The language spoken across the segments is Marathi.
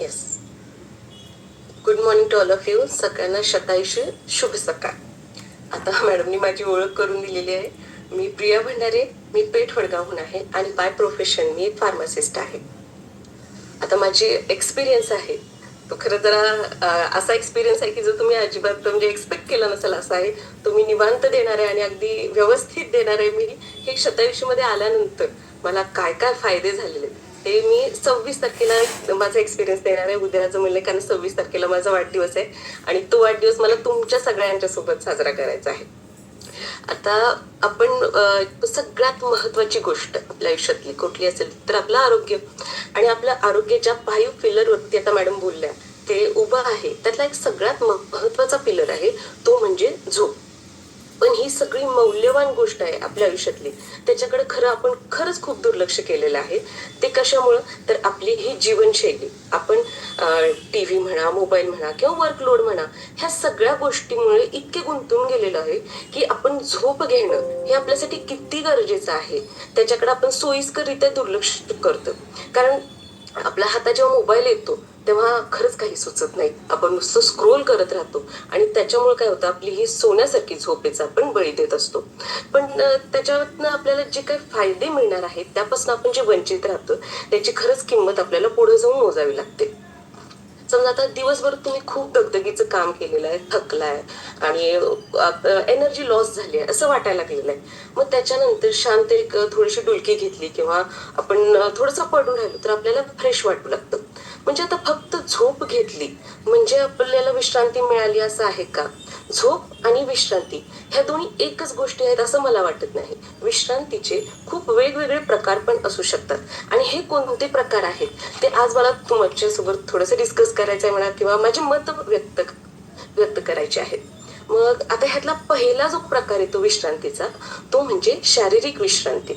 Yes good morning to all of you सगळ्यांना शतायुष शुभ सकाळ. आता मॅडमनी माझी ओळख करून दिलेली आहे. मी प्रिया भंडारे मी पेठ वडगावहून आहे आणि बाय प्रोफेशन मी एक फार्मासिस्ट आहे. आता माझी एक्सपिरियन्स आहे. तो खरं जरा असा एक्सपिरियन्स आहे की जो तुम्ही अजिबात म्हणजे एक्सपेक्ट केला नसेल असा आहे. तुम्ही निवांत देणार आहे आणि अगदी व्यवस्थित देणार आहे मी. हे शतायुषीमध्ये आल्यानंतर मला काय काय फायदे झालेले? आहेत, ते मी सव्वीस तारखेला माझा एक्सपिरियन्स देणार आहे. उद्याचं म्हणलं कारण सव्वीस तारखेला माझा वाढदिवस आहे. आणि तो वाढदिवस मला तुमच्या सगळ्यांच्या सोबत साजरा करायचा आहे. आता आपण सगळ्यात महत्वाची गोष्ट आपल्या आयुष्यातली कुठली असेल तर आपलं आरोग्य. आणि आपल्या आरोग्याच्या फाईव्ह पिलरवरती आता मॅडम बोलल्या ते उभं आहे. त्यातला एक सगळ्यात म- महत्त्वाचा पिलर आहे तो म्हणजे झोप. पण ही सगळी मौल्यवान गोष्ट आहे आपल्या आयुष्यातली. त्याच्याकडे खरं आपण खरंच खूप दुर्लक्ष केलेलं आहे. ते कशामुळं? तर आपली ही जीवनशैली. आपण टी व्ही म्हणा मोबाईल म्हणा किंवा वर्कलोड म्हणा ह्या सगळ्या गोष्टीमुळे इतके गुंतून गेलेलो आहे की आपण झोप घेणं हे आपल्यासाठी किती गरजेचं आहे. त्याच्याकडे आपण सोयीस्कररित्या दुर्लक्ष करतो. कारण आपल्या हातात जेव्हा मोबाईल येतो तेव्हा खरंच काही सुचत नाही. आपण नुसतं स्क्रोल करत राहतो. आणि त्याच्यामुळे काय होतं आपली ही सोन्यासारखी झोपेचा आपण बळी देत असतो. पण अं, त्याच्यातनं आपल्याला जे काही फायदे मिळणार आहेत त्यापासून आपण जे वंचित राहतो त्याची खरंच किंमत आपल्याला पुढे जाऊन मोजावी लागते. समजा आता दिवसभर तुम्ही खूप दगदगीचं काम केलेलं आहे थकलाय आणि एनर्जी लॉस झाली आहे असं वाटायला लागलेलं आहे. मग त्याच्यानंतर शांत एक थोडीशी डुलकी घेतली किंवा आपण थोडंसं पडून राहिलो तर आपल्याला फ्रेश वाटू लागतं. म्हणजे आता फक्त झोप घेतली म्हणजे आपल्याला विश्रांती मिळाली असं आहे का? झोप आणि विश्रांती ह्या दोन्ही एकच गोष्टी आहेत असं मला वाटत नाही. विश्रांतीचे खूप वेगवेगळे प्रकार पण असू शकतात. आणि हे कोणते प्रकार आहेत? ते आज मला तुमच्यासोबत थोडंसं डिस्कस करायचं आहे म्हणा किंवा माझे मत व्यक्त व्यक्त करायचे आहेत. मग आता ह्यातला पहिला जो प्रकार येतो विश्रांतीचा तो म्हणजे शारीरिक विश्रांती.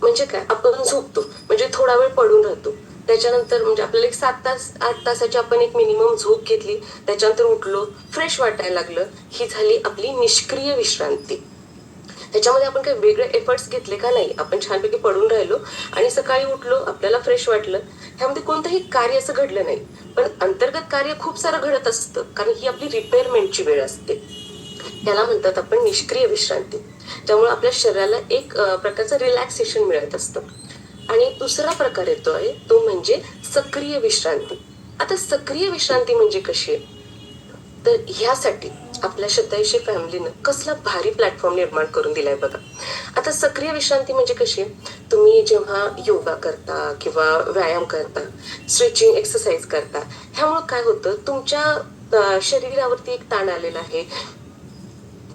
म्हणजे काय? आपण झोपतो. म्हणजे थोडा वेळ पडून राहतो. त्याच्यानंतर म्हणजे आपल्याला एक सात तास आठ तासाची आपण एक मिनिमम झोप घेतली त्याच्यानंतर उठलो फ्रेश वाटायला लागलं ही झाली आपली निष्क्रिय विश्रांती. त्याच्यामध्ये आपण काही वेगळे एफर्ट्स घेतले का नाही आपण छानपैकी पडून राहिलो आणि सकाळी उठलो आपल्याला फ्रेश वाटलं ह्यामध्ये कोणतंही कार्य असं घडलं नाही. पण अंतर्गत कार्य खूप सारं घडत असतं कारण ही आपली रिपेअरमेंटची वेळ असते. याला म्हणतात आपण निष्क्रिय विश्रांती. त्यामुळे आपल्या शरीराला एक प्रकारचं रिलॅक्सेशन मिळत असतं. आणि दुसरा प्रकार येतो आहे तो म्हणजे सक्रिय विश्रांती. आता सक्रिय विश्रांती म्हणजे कशी आहे? तर ह्यासाठी आपल्या शतायुषी फॅमिलीनं कसला भारी प्लॅटफॉर्म निर्माण करून दिलाय बघा. आता सक्रिय विश्रांती म्हणजे कशी? तुम्ही जेव्हा योगा करता किंवा व्यायाम करता स्ट्रेचिंग एक्सरसाइज करता ह्यामुळे काय होतं? तुमच्या शरीरावरती एक ताण आलेला आहे.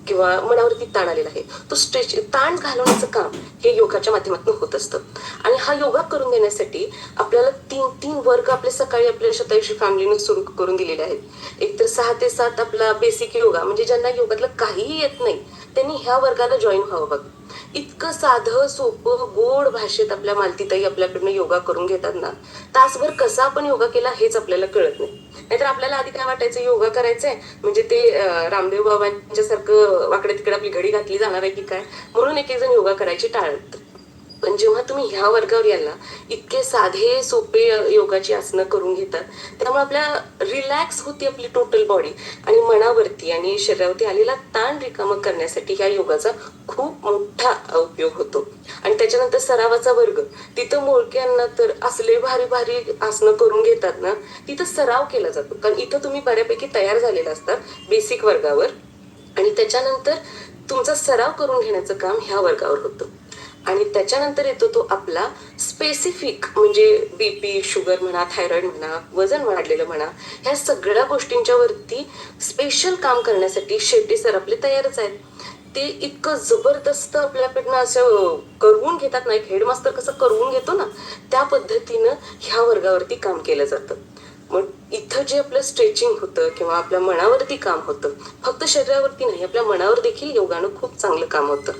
किंवा मनावरती ताण आलेला आहे. तो स्ट्रेच ताण घालवण्याचं काम हे योगाच्या माध्यमातून होत असतं. आणि हा योगा करून देण्यासाठी आपल्याला तीन तीन वर्ग आपले सकाळी आपल्या शतायुषी फॅमिलीने सुरू करून दिलेले आहेत. एक तर सहा ते सात आपला बेसिक योगा म्हणजे ज्यांना योगातलं काहीही येत नाही त्यांनी ह्या वर्गाला जॉईन व्हावं बघ. इतकं साधं सोपं गोड भाषेत आपल्या मालतीताई आपल्याकडनं योगा करून घेतात ना तासभर कसा आपण योगा केला हेच आपल्याला कळत नाही. नाहीतर आपल्याला आधी काय वाटायचं योगा करायचंय? म्हणजे ते रामदेव बाबांच्या सारखं वाकडे तिकडे आपली घडी घातली जाणार आहे की काय? म्हणून एक एक जण योगा करायची टाळत पण जेव्हा तुम्ही ह्या वर्गावर याला इतके साधे सोपे योगाची आसनं करून घेतात. त्यामुळे आपल्या रिलॅक्स होती आपली टोटल बॉडी आणि मनावरती आणि शरीरावरती आलेला ताण रिकामा करण्यासाठी ह्या योगाचा खूप मोठा उपयोग होतो. आणि त्याच्यानंतर सरावाचा वर्ग. तिथं मोळक्यांना तर असले भारी भारी आसनं करून घेतात ना तिथं सराव केला जातो. कारण इथं तुम्ही बऱ्यापैकी तयार झालेला असतात बेसिक वर्गावर. आणि त्याच्यानंतर तुमचा सराव करून घेण्याचं काम ह्या वर्गावर होतं. आणि त्याच्यानंतर येतो तो आपला स्पेसिफिक म्हणजे बीपी शुगर म्हणा थायरॉइड म्हणा वजन वाढलेलं म्हणा ह्या सगळ्या गोष्टींच्या वरती स्पेशल काम करण्यासाठी शेट्टी सर आपले तयारच आहेत. ते इतकं जबरदस्त आपल्याकडनं असं करवून घेतात ना एक हेडमास्टर कसं करवून घेतो ना त्या पद्धतीनं ह्या वर्गावरती काम केलं जातं. मग इथं जे आपलं स्ट्रेचिंग होतं किंवा आपल्या मनावरती काम होतं फक्त शरीरावरती नाही आपल्या मनावर देखील योगानं खूप चांगलं काम होतं.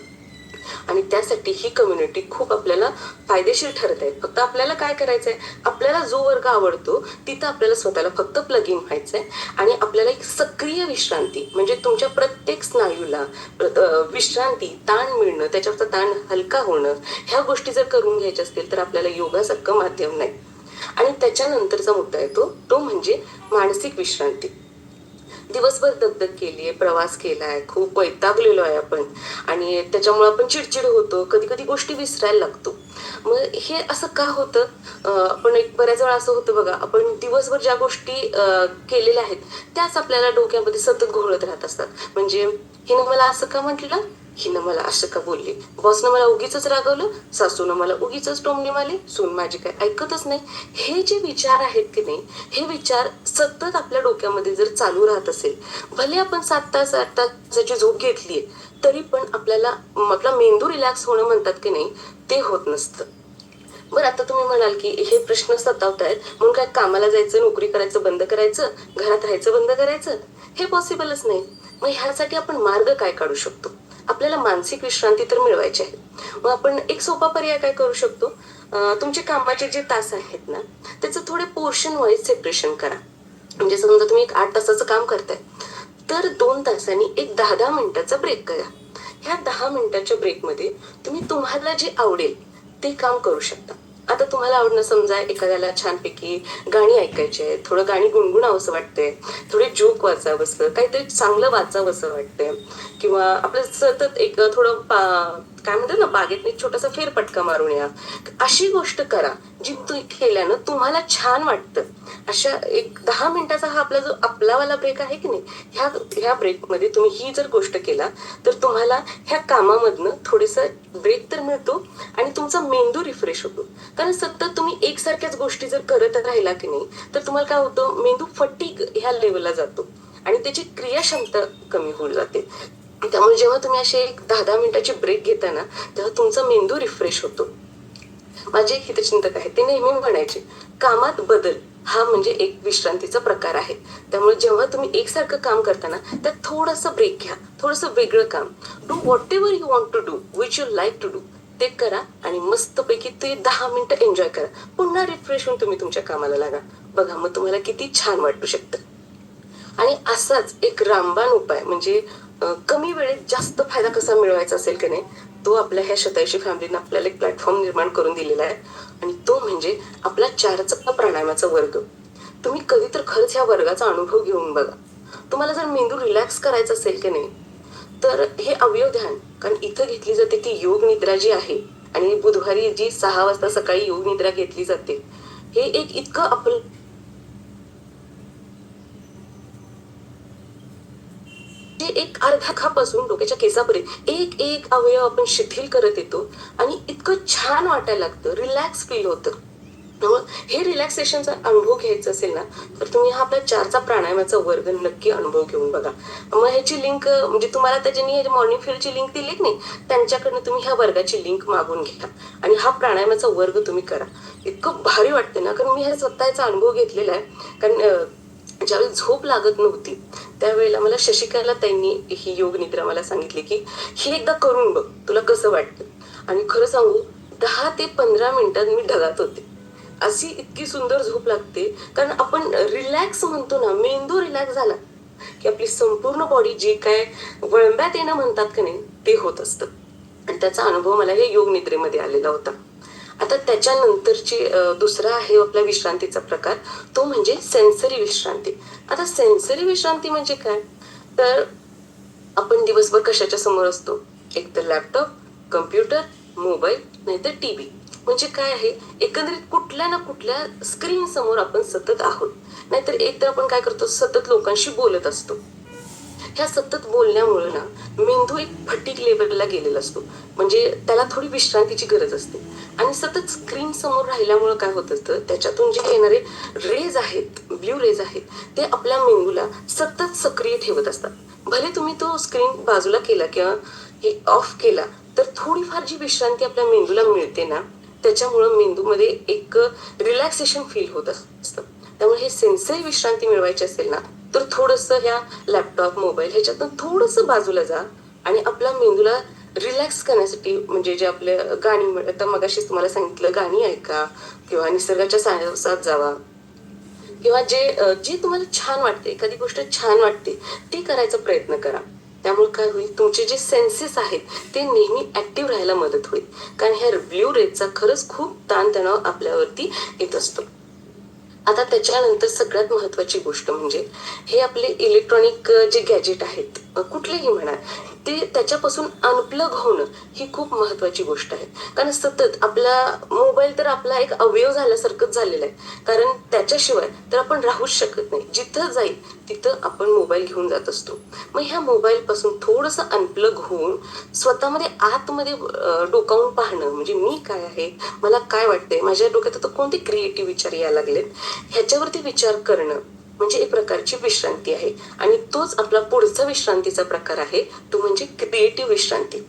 आणि त्यासाठी ही कम्युनिटी खूप आपल्याला फायदेशीर ठरत आहे. फक्त आपल्याला काय करायचं आहे आपल्याला जो वर्ग आवडतो तिथं आपल्याला स्वतःला फक्त प्लग इन व्हायचं आहे आणि आपल्याला एक सक्रिय विश्रांती म्हणजे तुमच्या प्रत्येक स्नायूला विश्रांती ताण मिळणं त्याच्यावरचा ताण हलका होणं ह्या गोष्टी जर करून घ्यायच्या असतील तर आपल्याला योगासारखं माध्यम नाही. आणि त्याच्यानंतरचा मुद्दा येतो तो म्हणजे मानसिक विश्रांती. दिवसभर दगदग केली आहे प्रवास आहे खूप वैतागलेलो आहे आपण. आणि त्याच्यामुळे आपण चिडचिड होतो कधी कधी गोष्टी विसरायला लागतो. मग हे असं का होतं? आपण एक बऱ्याच वेळा असं होतं बघा आपण दिवसभर ज्या गोष्टी केलेल्या आहेत त्याच आपल्याला डोक्यामध्ये सतत घोळत राहत असतात. म्हणजे हिनं मला असं का म्हटलं? हिनं मला असं का बोलली? बॉसनं मला उगीच रागवलं सासूनं मला उगीच टोमली मारली सून माझी काय ऐकतच नाही. हे जे विचार आहेत की नाही हे विचार सतत आपल्या डोक्यामध्ये जर चालू राहत असेल भले आपण सात तास आठ तासाची झोप घेतली तरी पण आपल्याला आपला मेंदू रिलॅक्स होणं म्हणतात की नाही ते होत नसतं. बरं आता तुम्ही म्हणाल की हे प्रश्न सतावत आहेत म्हणून काय कामाला जायचं नोकरी करायचं बंद करायचं घरात राहायचं बंद करायचं? हे पॉसिबलच नाही. मग ह्यासाठी आपण मार्ग काय काढू शकतो? आपल्याला मानसिक विश्रांती तर मिळवायची आहे. मग आपण एक सोपा पर्याय काय करू शकतो? तुमचे कामाचे जे तास आहेत ना त्याचं थोडे पोर्शन वाईज सेपरेशन करा. म्हणजे समजा तुम्ही एक आठ तासाचं काम करताय तर दोन तासांनी एक दहा दहा मिनिटाचा ब्रेक करा. ह्या दहा मिनिटाच्या ब्रेकमध्ये तुम्ही तुम्हाला जे आवडेल ते काम करू शकता. आता तुम्हाला आवडणं समजा एखाद्याला छानपैकी गाणी ऐकायची आहे थोडं गाणी गुणगुणावंसं वाटतंय थोडे जोक वाचावंसं काहीतरी चांगलं वाचावंसं वाटतंय किंवा आपलं सतत एक थोडं पा- काय म्हणतात ना बागेत एक छोटासा फेरपटका मारून या. अशी गोष्ट करा जी तू केल्यानं तुम्हाला छान वाटतं. अशा एक दहा मिनिटाचा हा आपला जो आपलावाला ब्रेक आहे की नाही ह्या ह्या ब्रेकमध्ये तुम्ही ही जर गोष्ट केला तर तुम्हाला ह्या कामामधनं थोडंसं ब्रेक तर मिळतो आणि तुमचा मेंदू रिफ्रेश होतो. कारण सतत तुम्ही एकसारख्याच गोष्टी जर करत राहिला की नाही तर तुम्हाला काय होतं मेंदू फटीक ह्या लेवलला जातो आणि त्याची क्रियाक्षमता कमी होऊन जाते. त्यामुळे जेव्हा तुम्ही असे एक दहा दहा मिनिटाची ब्रेक घेता ना तेव्हा तुमचा मेंदू रिफ्रेश होतो. माझे एक हितचिंतक आहे ते नेहमी म्हणायचे कामात बदल हा म्हणजे एक विश्रांतीचा प्रकार आहे. त्यामुळे जेव्हा तुम्ही एकसारखं काम करताना त्यात थोडंसं ब्रेक घ्या थोडंसं वेगळं काम. Do whatever you want to do which you like to do ते करा आणि मस्तपैकी ते दहा मिनिटं एन्जॉय करा. पुन्हा रिफ्रेश होऊन तुम्ही तुमच्या कामाला लागा. बघा मग तुम्हाला किती छान वाटू शकतं. आणि असाच एक रामबाण उपाय म्हणजे कमी वेळेत जास्त फायदा कसा मिळवायचा असेल की नाही तो आपल्या ह्या शतायशी फॅमिलीनं आपल्याला एक प्लॅटफॉर्म निर्माण करून दिलेला आहे. आणि तो म्हणजे आपला चारचा प्राणायामाचा वर्ग. तुम्ही कधी तर खरंच ह्या वर्गाचा अनुभव घेऊन बघा. तुम्हाला जर मेंदू रिलॅक्स करायचा असेल की नाही तर हे अवयव ध्यान कारण इथं घेतली जाते ती योग निद्रा जी आहे आणि बुधवारी जी सहा वाजता सकाळी योग निद्रा घेतली जाते हे एक इतकं आपलं जे एक अर्ध्या खापासून डोक्याच्या केसापर्यंत एक एक अवयव आपण शिथिल करत येतो आणि इतकं छान वाटायला लागतं रिलॅक्स फील होतं. हे रिलॅक्सेशनचा अनुभव घ्यायचा असेल ना तर तुम्ही हा आपला चारचा प्राणायामाचा वर्ग नक्की अनुभव घेऊन बघा. मग ह्याची लिंक म्हणजे तुम्हाला त्याच्यानी मॉर्निंग फील्डची लिंक दिली की नाही त्यांच्याकडनं तुम्ही ह्या वर्गाची लिंक मागून घ्या. आणि हा प्राणायामाचा वर्ग तुम्ही करा. इतकं भारी वाटतं ना कारण मी ह्या स्वतःचा अनुभव घेतलेला आहे. कारण ज्यावेळी झोप लागत नव्हती त्यावेळेला मला शशिकला त्यांनी ही योग निद्रा मला सांगितली की ही एकदा करून बघ तुला कसं वाटतं? आणि खरं सांगू दहा ते पंधरा मिनिटात मी ढगात होते. अशी इतकी सुंदर झोप लागते कारण आपण रिलॅक्स म्हणतो ना मेंदू रिलॅक्स झाला की आपली संपूर्ण बॉडी जी काय वळंब्यात येणं म्हणतात का नाही ते होत असतं. आणि त्याचा अनुभव मला हे योग निद्रेमध्ये आलेला होता. आता त्याच्यानंतरची दुसरा आहे आपला विश्रांतीचा प्रकार. तो म्हणजे सेन्सरी विश्रांती. आता सेन्सरी विश्रांती म्हणजे काय? तर आपण दिवसभर कशाच्या समोर असतो? एक तर लॅपटॉप कम्प्युटर मोबाईल नाहीतर टी व्ही म्हणजे काय आहे? एकंदरीत कुठल्या ना कुठल्या स्क्रीन समोर आपण सतत आहोत. नाहीतर एक तर आपण काय करतो? सतत लोकांशी बोलत असतो. ह्या सतत बोलण्यामुळे ना मेंदू एक फटीक लेवलला गेलेला असतो. म्हणजे त्याला थोडी विश्रांतीची गरज असते. आणि सतत स्क्रीन समोर राहिल्यामुळे काय होत असतं त्याच्यातून जे येणारे रेज आहेत ब्ल्यू रेज आहेत ते आपल्या मेंदूला सतत सक्रिय ठेवत असतात. भले तुम्ही तो स्क्रीन बाजूला केला किंवा हे ऑफ केला तर थोडीफार जी विश्रांती आपल्या मेंदूला मिळते ना त्याच्यामुळं मेंदूमध्ये एक रिलॅक्सेशन फील होत असतं. त्यामुळे हे सेन्सरी विश्रांती मिळवायची असेल ना तर थोडंसं ह्या लॅपटॉप मोबाईल ह्याच्यातून थोडंसं बाजूला जा आणि आपल्या मेंदूला रिलॅक्स करण्यासाठी म्हणजे जे आपले गाणी आता मगाशीच तुम्हाला सांगितलं गाणी ऐका किंवा निसर्गाच्या साहसात जावा. किंवा जे जे तुम्हाला छान वाटते एखादी गोष्ट छान वाटते ती करायचा प्रयत्न करा. त्यामुळे काय होईल तुमचे जे सेन्सेस आहेत ते नेहमी ऍक्टिव्ह राहायला मदत होईल. कारण ह्या ब्ल्यू रेजचा खरंच खूप ताणतणाव आपल्यावरती येत असतो. आता त्याच्यानंतर सगळ्यात महत्वाची गोष्ट म्हणजे हे आपले इलेक्ट्रॉनिक जे गॅजेट आहेत कुठलेही म्हणा ते त्याच्यापासून अनप्लग होणं ही खूप महत्वाची गोष्ट आहे. कारण सतत आपला मोबाईल तर आपला एक अवयव झाल्यासारखंच झालेला आहे. कारण त्याच्याशिवाय तर आपण राहूच शकत नाही. जिथं जाईल तिथं आपण मोबाईल घेऊन जात असतो. मग ह्या मोबाईलपासून थोडंसं अनप्लग होऊन स्वतःमध्ये आतमध्ये डोकावून पाहणं म्हणजे मी काय आहे मला काय वाटतंय माझ्या डोक्यात आता कोणते क्रिएटिव्ह विचार यायला लागलेत ह्याच्यावरती विचार करणं म्हणजे एक प्रकारची विश्रांती आहे. आणि तोच आपला पुढचा विश्रांतीचा प्रकार आहे. तो म्हणजे क्रिएटिव्ह विश्रांती.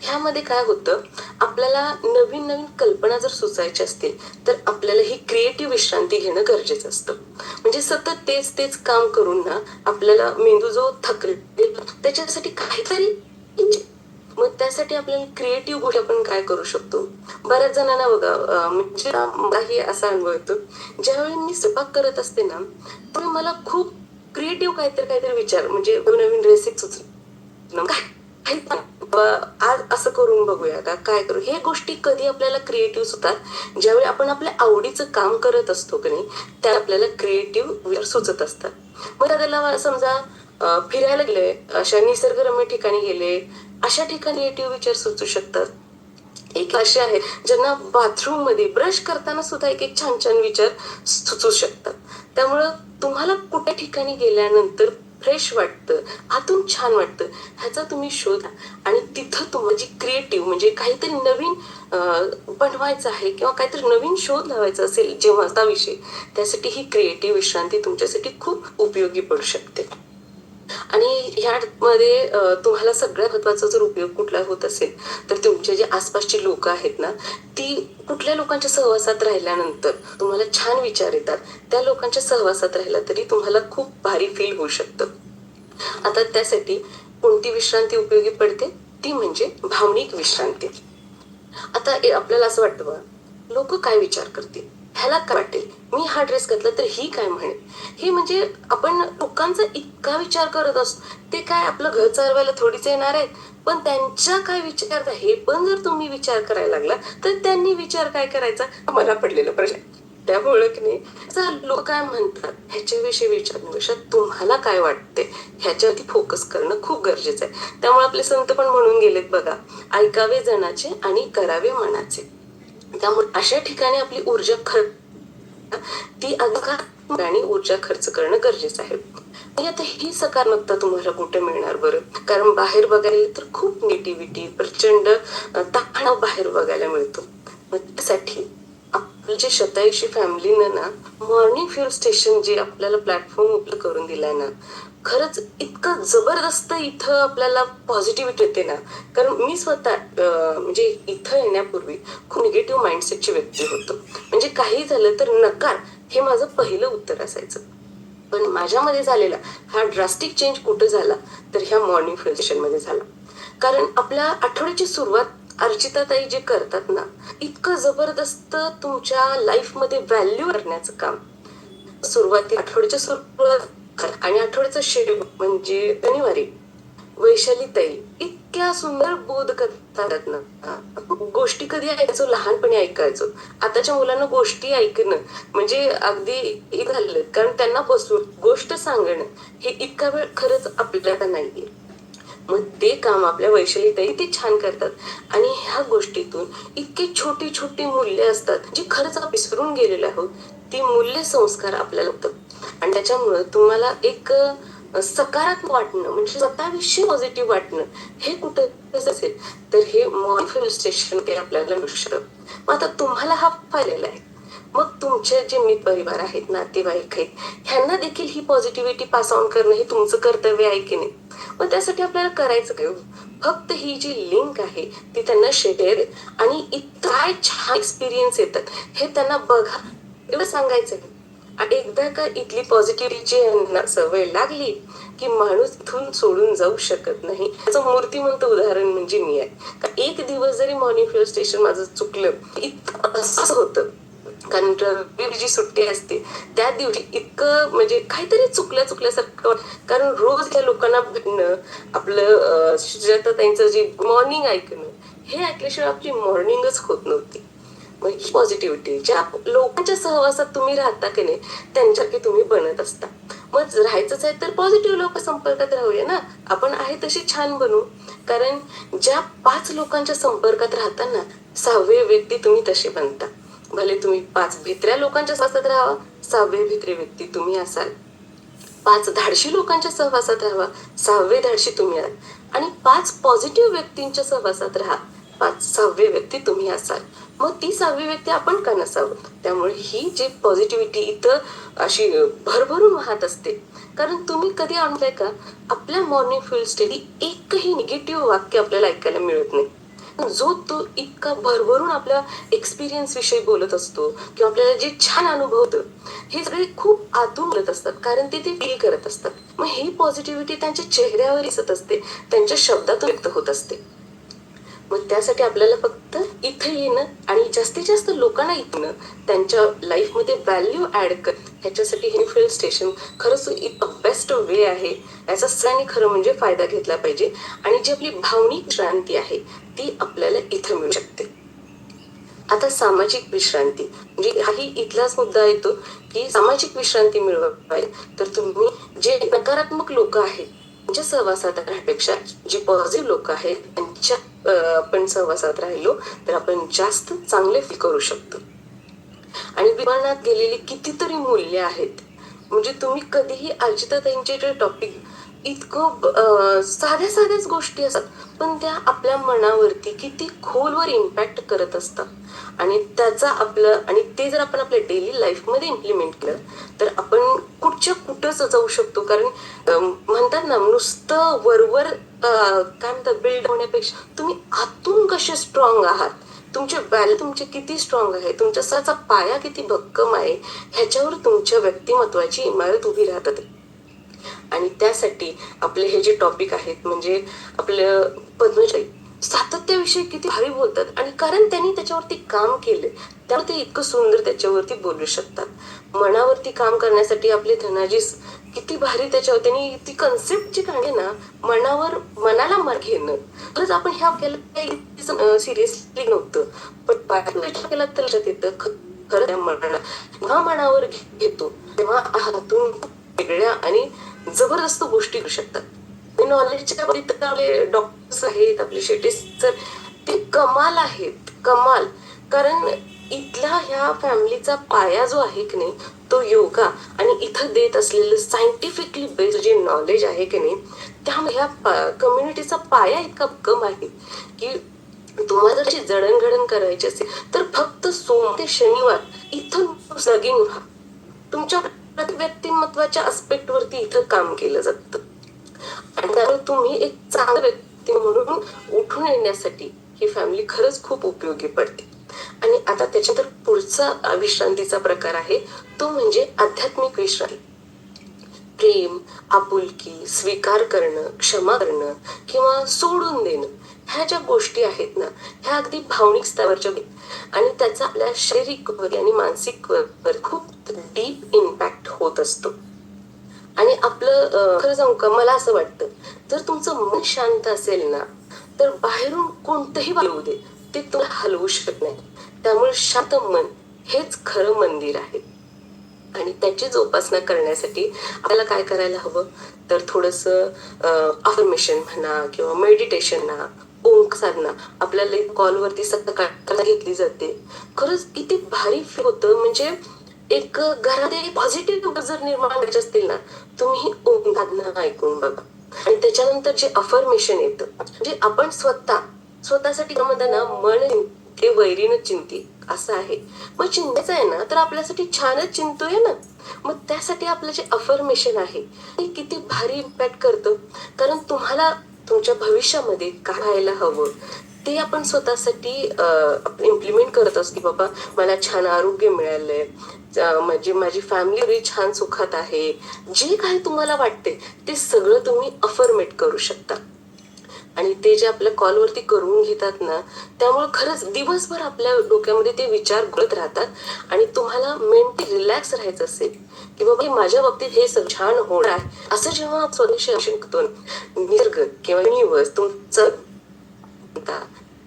ह्यामध्ये काय होतं? आपल्याला नवीन नवीन कल्पना जर सुचायच्या असतील तर आपल्याला ही क्रिएटिव्ह विश्रांती घेणं गरजेचं असतं. म्हणजे सतत तेच तेच काम करून ना आपल्याला मेंदू जो थकले त्याच्यासाठी काहीतरी मग त्यासाठी आपल्याला क्रिएटिव्ह गोष्टी आपण काय करू शकतो? बऱ्याच जणांना बघा म्हणजे मलाही असा अनुभव येतो. ज्यावेळी मी स्वयंपाक करत असते ना तर मला खूप क्रिएटिव्ह काहीतरी काहीतरी विचार म्हणजे नवीन रेसिपी सुचत काय? आज असं करून बघूया का? काय करू? हे गोष्टी कधी आपल्याला क्रिएटिव्ह सुचतात? ज्यावेळी आपण आपल्या आवडीचं काम करत असतो की नाही त्या आपल्याला क्रिएटिव्ह सुचत असतात. मग त्याला समजा फिरायला गेले अशा निसर्गरम्य ठिकाणी गेले. अशा ठिकाणी नेटिव्ह विचार सुचू शकतात. एक असे आहेत ज्यांना बाथरूममध्ये ब्रश करताना सुद्धा एक एक छान छान विचार सुचू शकतात. त्यामुळं तुम्हाला कुठे ठिकाणी गेल्यानंतर फ्रेश वाटतं आतून छान वाटतं ह्याचा तुम्ही शोधा आणि तिथं तुम्हाला जी क्रिएटिव्ह म्हणजे काहीतरी नवीन बनवायचं आहे किंवा काहीतरी नवीन शोध लावायचा असेल जेव्हा त्या त्यासाठी ही क्रिएटिव्ह विश्रांती तुमच्यासाठी खूप उपयोगी पडू शकते. आणि ह्यामध्ये तुम्हाला सगळ्यात महत्त्वाचा जर उपयोग कुठला होत असेल तर तुमचे जे आसपासची लोक आहेत ना ती कुठल्या लोकांच्या सहवासात राहिल्यानंतर तुम्हाला छान विचार येतात. त्या लोकांच्या सहवासात राहिला तरी तुम्हाला खूप भारी फील होऊ शकतं. आता त्यासाठी कोणती विश्रांती उपयोगी पडते? ती म्हणजे भावनिक विश्रांती. आता आपल्याला असं वाटतं बघा लोक काय विचार करतील? ह्याला काय वाटेल? मी हा ड्रेस घातला तर ही काय म्हणेल? हे म्हणजे आपण लोकांचा इतका विचार करत असतो. ते काय आपलं घर चालवायला थोडीच येणार आहेत? पण त्यांच्या काय विचार हे पण जर तुम्ही विचार करायला लागला तर त्यांनी विचार काय करायचा? मला पडलेला प्रश्न. त्यामुळे की नाही लोक काय म्हणतात? ह्याच्याविषयी विचारण्यापेक्षा तुम्हाला काय वाटते? ह्याच्यावरती फोकस करणं खूप गरजेचं आहे. त्यामुळे आपले संत पण म्हणून गेलेत बघा. ऐकावे जणाचे आणि करावे मनाचे. त्यामुळे अशा ठिकाणी आपली ऊर्जा खर्च ती अधिकार आणि ऊर्जा खर्च करणं गरजेचं आहे. आता ही सकारात्मकता तुम्हाला कुठे मिळणार बरं? कारण बाहेर बघायला तर खूप निगेटिव्हिटी प्रचंड अं, तणाव बाहेर बघायला मिळतो. त्यासाठी जी शतायुषी फॅमिलीनं ना मॉर्निंग फ्युल स्टेशन जे आपल्याला प्लॅटफॉर्म उपलब्ध करून दिलाय ना खरंच इतकं जबरदस्त इथं आपल्याला पॉझिटिव्हिटी येते ना. कारण मी स्वतः म्हणजे इथं येण्यापूर्वी खूप निगेटिव्ह माइंडसेटची व्यक्ती होतो. म्हणजे काही झालं तर नकार हे माझं पहिलं उत्तर असायचं. पण माझ्यामध्ये झालेला हा ड्रास्टिक चेंज कुठं झाला? तर ह्या मॉर्निंग फ्युल स्टेशनमध्ये झाला. कारण आपल्या आठवड्याची सुरुवात अर्चिताताई जे करतात ना इतकं जबरदस्त तुमच्या लाईफमध्ये व्हॅल्यू करण्याचं काम. सुरुवाती आठवड्याच्या सुरुवात आणि आठवड्याचा शेव म्हणजे शनिवारी वैशाली ताई इतक्या सुंदर बोध करतात ना. गोष्टी कधी ऐकायचो लहानपणी ऐकायचो. आताच्या मुलांना गोष्टी ऐकणं म्हणजे अगदी हे झालं. कारण त्यांना बसून गोष्ट सांगणं हे इतका वेळ खरंच आपल्याला नाहीये. मग ते काम आपल्या वैशालीताई ते छान करतात. आणि ह्या गोष्टीतून इतकी छोटी छोटी मूल्य असतात जी खरंच आपण विसरून गेलेलो आहोत ती मूल्य संस्कार आपल्याला होतात. आणि त्याच्यामुळं तुम्हाला एक सकारात्मक वाटणं म्हणजे स्वतःविषयी पॉझिटिव्ह वाटणं हे कुठं असेल तर हे मॉर्निंग स्टेशन ते आपल्याला मिळू शकत. मग आता तुम्हाला हा फायलेला आहे. मग तुमचे जे मित्र परिवार आहेत नातेवाईक आहेत ह्यांना देखील ही पॉझिटिव्हिटी पास ऑन करणं हे तुमचं कर्तव्य आहे की नाही? पण त्यासाठी आपल्याला करायचं काय? फक्त ही जी लिंक आहे ती त्यांना शेअर आणि इतका छान एक्सपिरियन्स येतात. हे त्यांना बघा. एवढं सांगायचं आहे. आणि एकदा का इथली पॉझिटिव्हिटीची यांना सवय लागली की माणूस इथून सोडून जाऊ शकत नाही. त्याचं मूर्तिमंत उदाहरण म्हणजे मी आहे. का एक दिवस जरी मॉर्निंग स्टेशन माझं चुकलं इतकं असं होतं. कारण रविवारची जी सुट्टी असते त्या दिवशी इतकं म्हणजे काहीतरी चुकल्या चुकल्यासारखं कारण रोज त्या लोकांना भेटणं आपलं सुजाता त्यांचं जे मॉर्निंग ऐकणं हे ऐकल्याशिवाय आपली मॉर्निंगच होत नव्हती. मग ही पॉझिटिव्हिटी ज्या लोकांच्या सहवासात तुम्ही राहता की नाही त्यांच्यासारखे तुम्ही बनत असता. मग राहायचंच आहे तर पॉझिटिव्ह लोक संपर्कात राहूया ना. आपण आहे तशी छान बनू. कारण ज्या पाच लोकांच्या संपर्कात राहताना सहावे व्यक्ती तुम्ही तसे बनता. भले तुम्ही पाच भित्र्या लोकांच्या सहवासात राहावा सहावे भित्रे व्यक्ती तुम्ही असाल. पाच धाडशी लोकांच्या सहवासात राहा सहावे धाडशी तुम्ही आहात आणि पाच पॉझिटिव्ह व्यक्तींच्या सहवासात राहा पाच सहावे व्यक्ती तुम्ही असाल. मग ती सहावी व्यक्ती आपण का नसावं? त्यामुळे ही जी पॉझिटिव्हिटी इथं अशी भरभरून वाहत असते. कारण तुम्ही कधी आणलंय का? आपल्या मॉर्निंग फ्युल स्टेडी एकही निगेटिव्ह वाक्य आपल्याला ऐकायला मिळत नाही. जो तो इतका भरभरून आपल्या एक्सपिरियन्स विषयी बोलत असतो किंवा आपल्याला जे छान अनुभवतं हे सगळे खूप आतून बोलत असतात. कारण ते ते फील करत असतात. मग ही पॉझिटिव्हिटी त्यांच्या चेहऱ्यावर दिसत असते. त्यांच्या शब्दातून व्यक्त होत असते. मग त्यासाठी आपल्याला फक्त इथे येणं आणि जास्तीत जास्त लोकांना इथनं त्यांच्या लाईफमध्ये व्हॅल्यू ऍड कर. ह्याच्यासाठी हे फिल्ड स्टेशन खरंच इतकं बेस्ट वे आहे. याचा सगळ्यांनी खरं म्हणजे फायदा घेतला पाहिजे. आणि जी आपली भावनिक शांती आहे ती आपल्याला इथं मिळू शकते. आता सामाजिक विश्रांती. म्हणजे हाही इथलाच मुद्दा येतो की सामाजिक विश्रांती मिळवायला तर तुम्ही जे नकारात्मक लोक आहेत त्यांच्या सहवासात राहण्यापेक्षा जी पॉझिटिव्ह लोक आहेत त्यांच्या अं, आपण सहवासात राहिलो तर आपण जास्त चांगले फील करू शकतो. आणि विमानात गेलेली कितीतरी मूल्य आहेत. म्हणजे तुम्ही कधीही अजिताताईंचे जे टॉपिक इतकं साध्या साध्याच गोष्टी असतात. पण त्या आपल्या मनावरती किती खोलवर इम्पॅक्ट करत असतात. आणि त्याचा आपलं आणि ते जर आपण आपल्या डेली लाईफमध्ये इम्प्लिमेंट केलं तर आपण कुठच्या कुठंच जाऊ शकतो. कारण म्हणतात ना नुसतं वरवर काय म्हणतात बिल्ड होण्यापेक्षा तुम्ही आतून कसे स्ट्रॉंग आहात? तुमचे व्हॅल्यू तुमचे किती स्ट्रॉंग आहे? तुमच्या स्वतःचा पाया किती भक्कम आहे? ह्याच्यावर तुमच्या व्यक्तिमत्वाची इमारत उभी राहतात. आणि त्यासाठी आपले हे जे टॉपिक आहेत म्हणजे आपलं पद्मशाली सातत्याविषयी किती भारी बोलतात. आणि कारण त्यांनी त्याच्यावरती काम केले त्यामुळे ते इतकं सुंदर त्याच्यावरती बोलू शकतात. मनावरती काम करण्यासाठी आपले धनाजी किती भारी त्याच्यावर त्यांनी ती कन्सेप्ट जी काढली ना मनावर मनाला मर घेणं. खरंच आपण ह्या केलं सिरियसली नव्हतं. पण बाहेर विचार केला तर लक्षात येतं खरं त्या मनाला. जेव्हा मनावर घेतो तेव्हा हातून वेगळ्या आणि जबरदस्त गोष्टी करू शकतात. नॉलेजच्या बाबतीत आपले डॉक्टर्स आहेत आपले शेटिस्ट सर ते कमाल आहेत कमाल. कारण इथला ह्या फॅमिलीचा पाया जो आहे की नाही तो योगा आणि इथं देत असलेलं सायंटिफिकली बेस्ड जे नॉलेज आहे की नाही त्यामुळे ह्या कम्युनिटीचा पाया इतका भक्कम आहे की तुम्हाला जर जडणघडण करायची असेल तर फक्त सोम ते शनिवार इथून लगीन व्हा तुमच्या व्यक्तिमत्वाच्या aspect वरती इथं काम केलं जातं. आणि त्यामुळे तुम्ही एक चांगला व्यक्ती म्हणून उठून येण्यासाठी ही फॅमिली खरंच खूप उपयोगी पडते. आणि आता त्याच्यानंतर पुढचा विश्रांतीचा प्रकार आहे तो म्हणजे आध्यात्मिक विश्रांती. प्रेम आपुलकी स्वीकार करणं क्षमा करणं किंवा सोडून देणं. ह्या ज्या गोष्टी आहेत ना ह्या अगदी भावनिक स्तरावरच्या आहेत. आणि त्याचा आपल्या शारीरिक वर आणि मानसिक वर खूप डीप इम्पॅक्ट होत असतो. आणि आपलं खरं सांगू का मला असं वाटतं जर तुमचं मन शांत असेल ना तर बाहेरून कोणतंही वार दे ते तुम्हाला हलवू शकत नाही. त्यामुळे शांत मन हेच खरं मंदिर आहे. आणि त्याची जोपासना करण्यासाठी आपल्याला काय करायला हवं? तर थोडस अफर्मेशन म्हणा किंवा मेडिटेशन म्हणा ओंक साधना आपल्याला कॉलवरती सकाळ घेतली जाते. खरंच किती भारी फील होतं. म्हणजे एक घरात पॉझिटिव्ह जर निर्माण करायचे असतील ना तुम्ही ओम साधना ऐकून बघा. आणि त्याच्यानंतर जे अफर्मेशन येतं म्हणजे आपण स्वतः स्वतःसाठी ना मन ते वैरीनं चिंती असं आहे. मग चिंतायचं आहे ना तर आपल्यासाठी छानच चिंतूया ना. मग त्यासाठी आपलं जे अफर्मेशन आहे ते किती भारी इम्पॅक्ट करतं. कारण तुम्हाला तुमच्या भविष्यामध्ये काय व्हायला हवं ते आपण स्वतःसाठी इम्प्लिमेंट करत असतो की बाबा मला छान आरोग्य मिळालंय म्हणजे माझी फॅमिली छान सुखात आहे. जे काही तुम्हाला वाटते ते सगळं तुम्ही अफर्मेट करू शकता. आणि ते जे आपल्या कॉलवरती करून घेतात ना त्यामुळे खरंच दिवसभर आपल्या डोक्यामध्ये ते विचार घडत राहतात आणि तुम्हाला मेंटली रिलॅक्स राहायचं असेल की बाबा हे माझ्या बाबतीत हे सगळं छान होणार आहे. असं जेव्हा आपण स्वदेशी शिकतो निसर्ग किंवा युनिवर्स तुमचं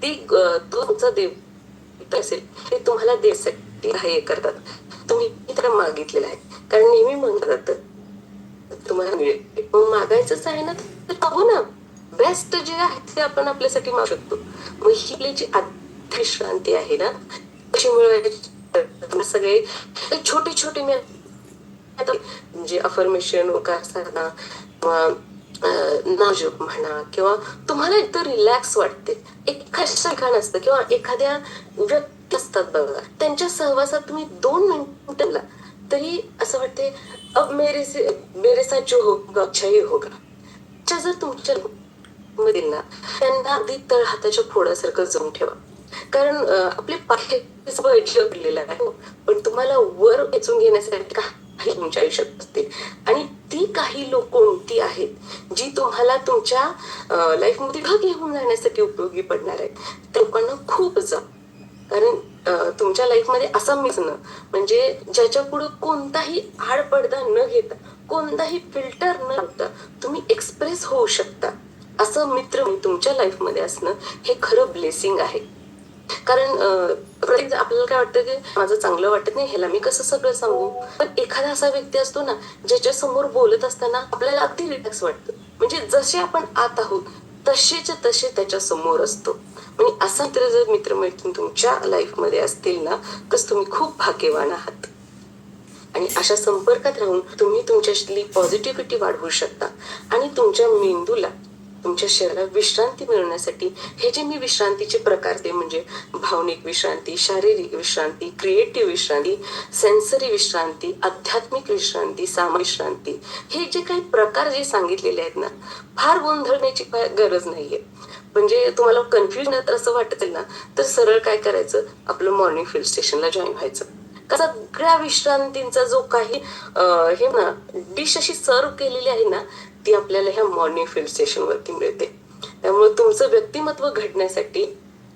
ती तो तुमचा देव असेल ते तुम्हाला देण्यासाठी हे करतात. तुम्ही त्याला मागितलेलं आहे. कारण नेहमी म्हणतात तुम्हाला मिळेल. मग मागायचंच आहे ना तर पाहू ना. बेस्ट जे आहे ते आपण आपल्यासाठी मागू शकतो. मग ही आपली जी आध्यात्मिक विश्रांती आहे ना कशी मिळवायची. सगळे छोटे छोटे मी म्हणजे अफर्मेशन वगैरे साधना किंवा नाजूक म्हणा किंवा तुम्हाला एकदम रिलॅक्स वाटते. एखादं ठिकाण असतं किंवा एखाद्या व्यक्ती असतात बघा त्यांच्या सहवासात तुम्ही दोन मिनिटला तरी असं वाटते अब मेरे से मेरे साथ जो होगा अच्छा ही होगा. च्या जर तुमच्या मधील ना त्यांना अगदी तळ हाताच्या फोडासारखं जमून ठेवा. कारण आपले पाय पडलेलं आहे. हो, पण तुम्हाला वर वेचून घेण्यासाठी काही तुमच्या आयुष्यात असतील आणि ती काही लोक कोणती आहेत जी तुम्हाला तुमच्या लाईफमध्ये ढग घेऊन जाण्यासाठी उपयोगी पडणार आहेत त्या लोकांना खूप जा कारण तुमच्या लाईफमध्ये असा मिसणं म्हणजे ज्याच्या पुढे कोणताही आडपडदा न घेता कोणताही फिल्टर न लावता तुम्ही एक्सप्रेस होऊ शकता. असं मित्र तुमच्या लाईफमध्ये असणं हे खरं ब्लेसिंग आहे. कारण प्रत्येक आपल्याला काय वाटतं की माझं चांगलं वाटत नाही ह्याला मी कसं सगळं सांगू? पण एखादा असा व्यक्ती असतो ना ज्याच्या समोर बोलत असताना आपल्याला अगदी रिलॅक्स वाटतं. म्हणजे जसे आपण आत आहोत तसेच्या तसे त्याच्यासमोर असतो. म्हणजे असा तर जर मित्रमैत्रीण तुमच्या लाईफमध्ये असतील ना तर तुम्ही खूप भाग्यवान आहात. आणि अशा संपर्कात राहून तुम्ही तुमच्यातली पॉझिटिव्हिटी वाढवू शकता. आणि तुमच्या मेंदूला तुमच्या शरीराला विश्रांती मिळवण्यासाठी हे जे मी विश्रांतीचे प्रकार ते म्हणजे भावनिक विश्रांती शारीरिक विश्रांती क्रिएटिव्ह विश्रांती सेन्सरी विश्रांती आध्यात्मिक विश्रांती सामाजिक विश्रांती हे जे काही प्रकार जे सांगितलेले आहेत ना फार गोंधळण्याची गरज नाहीये. म्हणजे तुम्हाला कन्फ्युजन तर असं वाटत ना तर सरळ काय करायचं? आपलं मॉर्निंग फिल्ड स्टेशनला जॉईन व्हायचं. का सगळ्या विश्रांतींचा जो काही हे ना डिश अशी सर्व केलेली आहे ना ती आपल्याला ह्या मॉर्निंग फिल्ड स्टेशनवरती मिळते. त्यामुळे तुमचं व्यक्तिमत्व घडण्यासाठी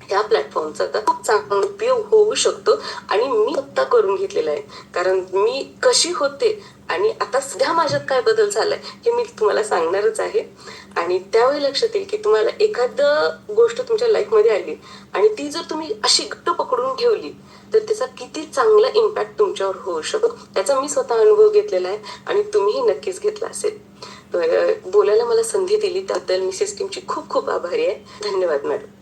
ह्या प्लॅटफॉर्मचा आता खूप चांगला उपयोग होऊ शकतो आणि मी आत्ता करून घेतलेला आहे. कारण मी कशी होते आणि आता सध्या माझ्यात काय बदल झालाय हे मी तुम्हाला सांगणारच आहे. आणि त्यावेळी लक्षात येईल की तुम्हाला एखादं गोष्ट तुमच्या लाईफमध्ये आली आणि ती जर तुम्ही अशी घट्ट पकडून ठेवली तर त्याचा किती चांगला इम्पॅक्ट तुमच्यावर होऊ शकतो. त्याचा मी स्वतः अनुभव घेतलेला आहे आणि तुम्हीही नक्कीच घेतला असेल. बोलायला मला संधी दिली त्याबद्दल मी सिस्टीमची खूप खूप आभारी आहे. धन्यवाद मॅडम.